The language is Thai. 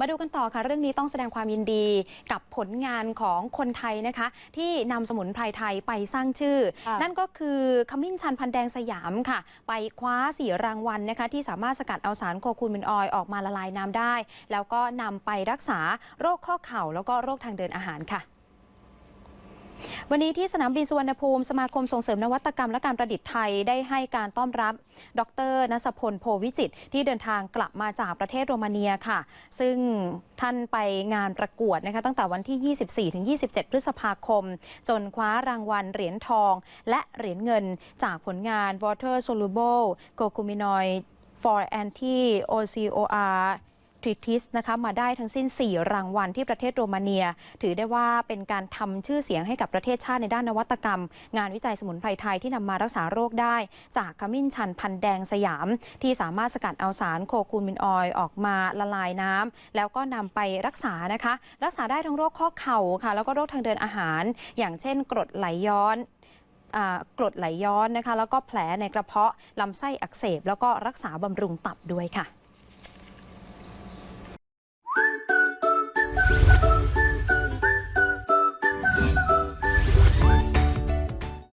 มาดูกันต่อค่ะ เรื่องนี้ต้องแสดงความยินดีกับผลงานของคนไทยนะคะ ที่นำสมุนไพรไทยไปสร้างชื่อค่ะนั่นก็คือขมิ้นชันพันแดงสยามค่ะ ไปคว้าสี่รางวัลนะคะ ที่สามารถสกัดเอาสารโคคูมินออยล์ออกมาละลายน้ำได้ แล้วก็นำไปรักษาโรคข้อเข่าแล้วก็โรคทางเดินอาหารค่ะ วันนี้ที่สนามบินสุวรรณภูมิสมาคมส่งเสริมนวัตกรรมและการประดิษฐ์ไทยได้ให้การต้อนรับ ดรนสพลโพวิจิตที่เดินทางกลับมาจากประเทศโรมาเนียค่ะ ซึ่งท่านไปงานประกวดนะคะตั้งแต่วันที่ 24ถึง27 พฤษภาคม จนคว้ารางวัลเหรียญทอง และเหรียญเงินจากผลงาน Water Soluble Curcuminoid for Anti OCOR ทริทิสนะคะมาได้ทั้งสิ้น 4 รางวัลที่ประเทศโรมาเนีย ถือได้ว่าเป็นการทำชื่อเสียงให้กับประเทศชาติในด้านนวัตกรรม งานวิจัยสมุนไพรไทยที่นำมารักษาโรคได้ จากขมิ้นชันพันแดงสยาม ที่สามารถสกัดเอาสารโคคูมินออยออกมาละลายน้ำแล้วก็นำไปรักษานะคะ รักษาได้ทั้งโรคข้อเข่าค่ะ แล้วก็โรคทางเดินอาหาร อย่างเช่น กรดไหลย้อนกรดไหลย้อนนะคะ แล้วก็แผลในกระเพาะลำไส้อักเสบ แล้วก็รักษาบำรุงตับด้วยค่ะ